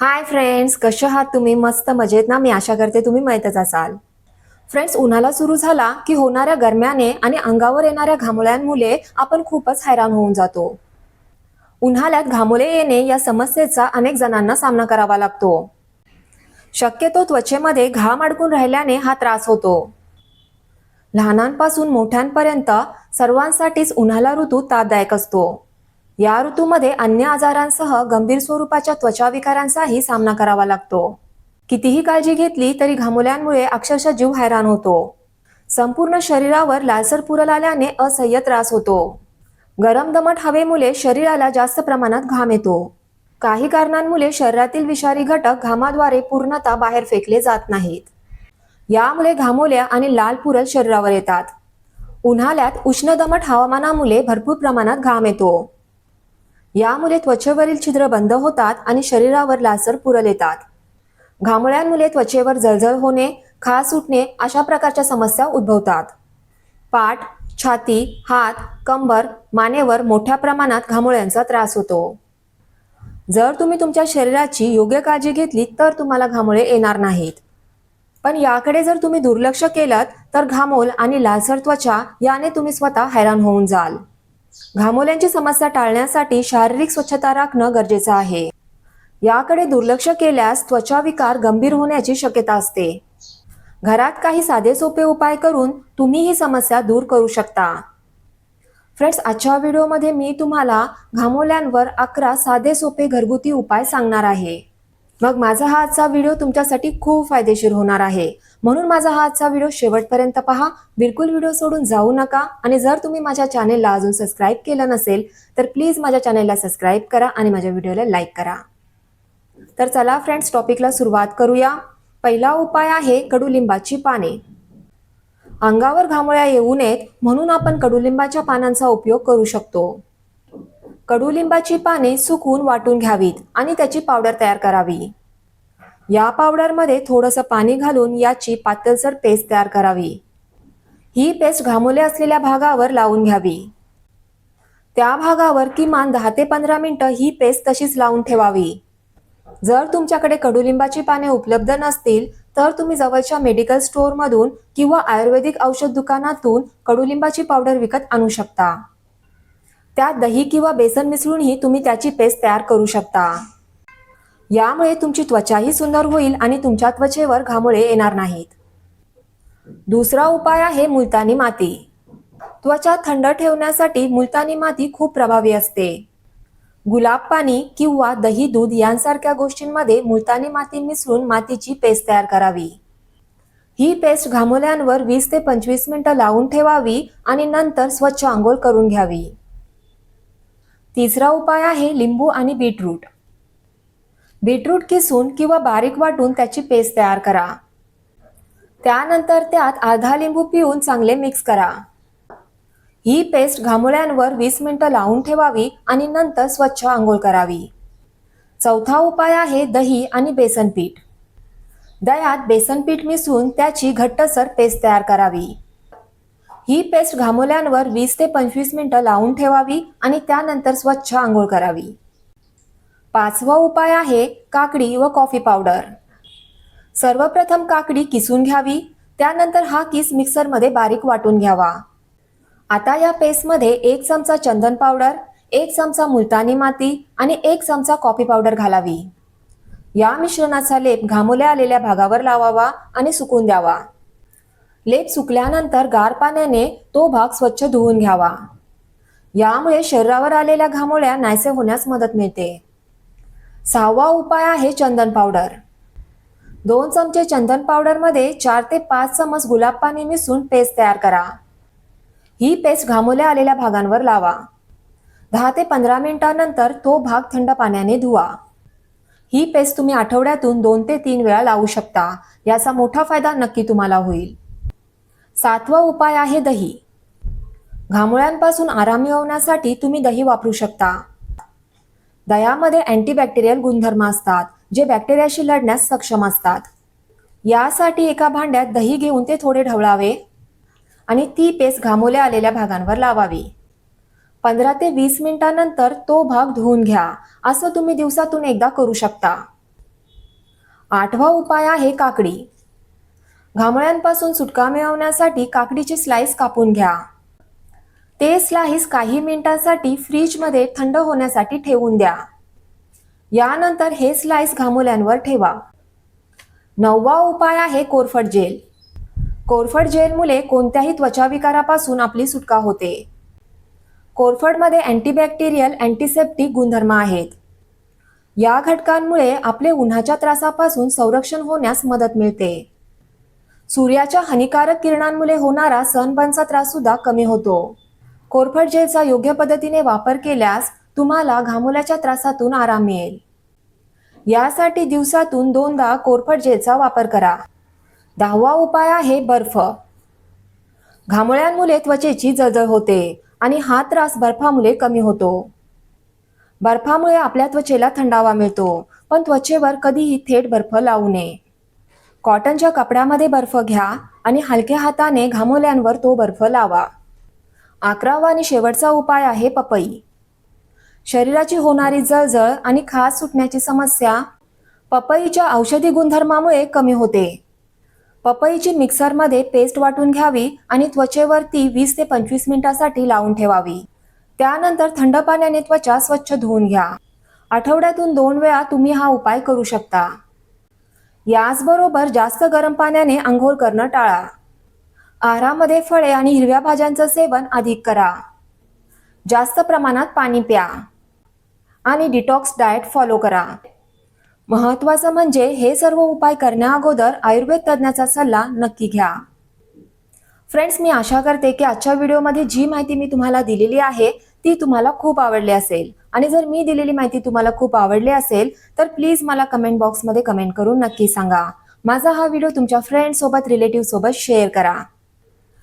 Hi friends कसे आहात तुम्ही? मस्त मजेत ना? मी आशा करते तुम्ही माहीतच असाल. फ्रेंड्स उन्हाळा सुरू झाला की होणाऱ्या गरम्याने आणि अंगावर येणाऱ्या घामोळ्यांमुळे आपण खूपच हैराण होऊन जातो. उन्हाळ्यात घामोळे येणे या समस्येचा अनेक जणांना सामना करावा लागतो. शक्यतो त्वचेमध्ये घाम अडकून राहिल्याने हा त्रास होतो. लहानांपासून मोठ्यांपर्यंत सर्वांसाठीच उन्हाळा ऋतू तापदायक असतो. या ऋतूमध्ये अन्य आजारांसह गंभीर स्वरूपाच्या त्वचा विकारांचाही सामना करावा लागतो. कितीही काळजी घेतली तरी घामोल्यांमुळे अक्षरशः जीव हैराण होतो. संपूर्ण शरीरावर लालसर पुरल आल्याने असह्य त्रास होतो. गरम दमट हवेमुळे शरीराला जास्त प्रमाणात घाम येतो. काही कारणांमुळे शरीरातील विषारी घटक घामाद्वारे पूर्णतः बाहेर फेकले जात नाहीत. यामुळे घामोल्या आणि लाल पुरल शरीरावर येतात. उन्हाळ्यात उष्ण दमट हवामानामुळे भरपूर प्रमाणात घाम येतो. यामुळे त्वचेवरील छिद्र बंद होतात आणि शरीरावर लासर पुरल येतात. घामोळ्यांमुळे त्वचेवर जळजळ होणे खास सुटणे अशा प्रकारच्या समस्या उद्भवतात. पाठ छाती हात कंबर मानेवर मोठ्या प्रमाणात घामोळ्यांचा त्रास होतो. जर तुम्ही तुमच्या शरीराची योग्य काळजी घेतली तर तुम्हाला घामोळे येणार नाहीत. पण याकडे जर तुम्ही दुर्लक्ष केलं तर घामोल आणि लालसर त्वचा याने तुम्ही स्वतः हैराण होऊन जाल. घामोल्यांची समस्या टाळण्यासाठी शारीरिक स्वच्छता राखणं गरजेचं आहे. याकडे दुर्लक्ष केल्यास त्वचा विकार गंभीर होण्याची शक्यता असते. घरात काही साधे सोपे उपाय करून तुम्ही ही समस्या दूर करू शकता. फ्रेंड्स आजच्या व्हिडिओमध्ये मी तुम्हाला घामोल्यांवर अकरा साधे सोपे घरगुती उपाय सांगणार आहे. मग माझा हा आजचा व्हिडिओ तुमच्यासाठी खूप फायदेशीर होणार आहे. म्हणून माझा हा आजचा व्हिडिओ शेवटपर्यंत पहा. बिलकुल व्हिडिओ सोडून जाऊ नका. आणि जर तुम्ही माझ्या चॅनेलला अजून सबस्क्राईब केलं नसेल तर प्लीज माझ्या चॅनेलला सबस्क्राईब करा आणि माझ्या व्हिडिओला लाईक करा. तर चला फ्रेंड्स टॉपिकला सुरुवात करूया. पहिला उपाय आहे कडुलिंबाची पाने. अंगावर घामोळ्या येऊ नयेत म्हणून आपण कडुलिंबाच्या पानांचा उपयोग करू शकतो. कडुलिंबाची पाने सुकून वाटून घ्यावीत आणि त्याची पावडर तयार करावी. या पावडरमध्ये थोडंसं पाणी घालून याची पातळसर पेस्ट तयार करावी. ही पेस्ट घामोले असलेल्या भागावर लावून घ्यावी. त्या भागावर किमान दहा ते पंधरा मिनटं ही पेस्ट तशीच लावून ठेवावी. जर तुमच्याकडे कडुलिंबाची पाने उपलब्ध नसतील तर तुम्ही जवळच्या मेडिकल स्टोअरमधून किंवा आयुर्वेदिक औषध दुकानातून कडुलिंबाची पावडर विकत आणू शकता. त्यात दही किंवा बेसन मिसळूनही तुम्ही त्याची पेस्ट तयार करू शकता. यामुळे तुमची त्वचाही सुंदर होईल आणि तुमच्या त्वचेवर घामोळे येणार नाहीत. दुसरा उपाय आहे मुलतानी माती. त्वचा थंड ठेवण्यासाठी मुलतानी माती खूप प्रभावी असते. गुलाब पाणी किंवा दही दूध यांसारख्या गोष्टींमध्ये मुलतानी माती मिसळून मातीची पेस्ट तयार करावी. ही पेस्ट घामोल्यांवर वीस ते पंचवीस मिनिटं लावून ठेवावी आणि नंतर स्वच्छ आंघोळ करून घ्यावी. तिसरा उपाय आहे लिंबू आणि बीटरूट. बीटरूट किसून किंवा बारीक वाटून त्याची पेस्ट तयार करा. त्यानंतर त्यात अर्धा लिंबू पिऊन चांगले मिक्स करा. ही पेस्ट घामोळ्यांवर वीस मिनिटं लावून ठेवावी आणि नंतर स्वच्छ आंघोळ करावी. चौथा उपाय आहे दही आणि बेसन पीठ. दह्यात बेसन पीठ मिसळून त्याची घट्टसर पेस्ट तयार करावी. ही पेस्ट घामोल्यांवर वीस ते पंचवीस मिनिटं लावून ठेवावी आणि त्यानंतर स्वच्छ आंघोळ करावी. पाचवा उपाय आहे काकडी व कॉफी पावडर सर्वप्रथम काकडी किसून घ्यावी त्यानंतर हा किस मिक्सरमध्ये बारीक वाटून घ्यावा. आता या पेस्टमध्ये एक चमचा चंदन पावडर एक चमचा मुलतानी माती आणि एक चमचा कॉफी पावडर घालावी. या मिश्रणाचा लेप घामोल्या आलेल्या भागावर लावावा आणि सुकून द्यावा. लेप सुकल्यानंतर गार पाण्याने तो भाग स्वच्छ धुवून घ्यावा. यामुळे शरीरावर आलेल्या घामोळ्या नाहीसे होण्यास मदत मिळते. सहावा उपाय आहे चंदन पावडर दोन चमचे चंदन पावडरमध्ये चार ते पाच चमच गुलाब पाणी मिसळून पेस्ट तयार करा. ही पेस्ट घामोल्या आलेल्या भागांवर लावा. दहा ते पंधरा मिनिटांनंतर तो भाग थंड पाण्याने धुवा. ही पेस्ट तुम्ही आठवड्यातून दोन ते तीन वेळा लावू शकता. याचा मोठा फायदा नक्की तुम्हाला होईल. सातवा उपाय आहे दही. घामोळ्यांपासून आराम मिळवण्यासाठी तुम्ही दही वापरू शकता. दह्यामध्ये अँटीबॅक्टेरियल गुणधर्म असतात जे बॅक्टेरियाशी लढण्यास सक्षम असतात. यासाठी एका भांड्यात दही घेऊन ते थोडे ढवळावे आणि ती पेस्ट घामोल्या आलेल्या भागांवर लावावी. पंधरा ते वीस मिनिटांनंतर तो भाग धुवून घ्या असं तुम्ही दिवसातून एकदा करू शकता. आठवा उपाय आहे काकडी. घामोळ्यांपासून सुटका मिळवण्यासाठी काकडीची स्लाइस कापून घ्या. ते स्लाइस काही मिनिटांसाठी फ्रीजमध्ये थंड होण्यासाठी ठेवून द्या. यानंतर हे स्लाइस घामोल्यांवर ठेवा. नववा उपाय आहे कोरफड जेल. कोरफड जेलमुळे कोणत्याही त्वचाविकारापासून आपली सुटका होते. कोरफडमध्ये अँटीबॅक्टेरियल अँटीसेप्टिक गुणधर्म आहेत. या घटकांमुळे आपले उन्हाच्या त्रासापासून संरक्षण होण्यास मदत मिळते. सूर्याच्या हानिकारक किरणांमुळे होणारा सनबनचा त्रास सुद्धा कमी होतो. कोरफड जेलचा योग्य पद्धतीने वापर केल्यास तुम्हाला घामोल्याच्या त्रासातून आराम मिळेल. यासाठी दिवसातून दोनदा कोरफड जेलचा वापर करा. दहावा उपाय आहे बर्फ. घामोळ्यांमुळे त्वचेची जळजळ होते आणि हा त्रास बर्फामुळे कमी होतो. बर्फामुळे आपल्या त्वचेला थंडावा मिळतो पण त्वचेवर कधीही थेट बर्फ लावू नये. कॉटनच्या कपड्यामध्ये बर्फ घ्या आणि हलक्या हाताने घामोल्यांवर तो बर्फ लावा. अकरावा आणि शेवटचा उपाय आहे पपई. शरीराची होणारी जळजळ आणि खाज सुटण्याची समस्या पपईच्या औषधी गुणधर्मामुळे कमी होते. पपईची मिक्सरमध्ये पेस्ट वाटून घ्यावी आणि त्वचेवरती वीस ते पंचवीस मिनिटासाठी लावून ठेवावी. त्यानंतर थंड पाण्याने त्वचा स्वच्छ धुवून घ्या. आठवड्यातून दोन वेळा तुम्ही हा उपाय करू शकता. याचबरोबर जास्त गरम पाण्याने आंघोळ करणं टाळा. आहारामध्ये फळे आणि हिरव्या भाज्यांचं सेवन अधिक करा. जास्त प्रमाणात पाणी प्या आणि डिटॉक्स डाएट फॉलो करा. महत्वाचं म्हणजे हे सर्व उपाय करण्याअगोदर आयुर्वेद तज्ज्ञाचा सल्ला नक्की घ्या. फ्रेंड्स मी आशा करते की आजच्या व्हिडिओमध्ये जी माहिती मी तुम्हाला दिलेली आहे ती तुम्हाला खूप आवडली असेल. आणि जर मी दिलेली माहिती तुम्हाला खूप आवडली असेल तर प्लीज मला कमेंट बॉक्समध्ये कमेंट करून नक्की सांगा. माझा हा व्हिडिओ तुमच्या फ्रेंड सोबत रिलेटिव्ह सोबत शेअर करा.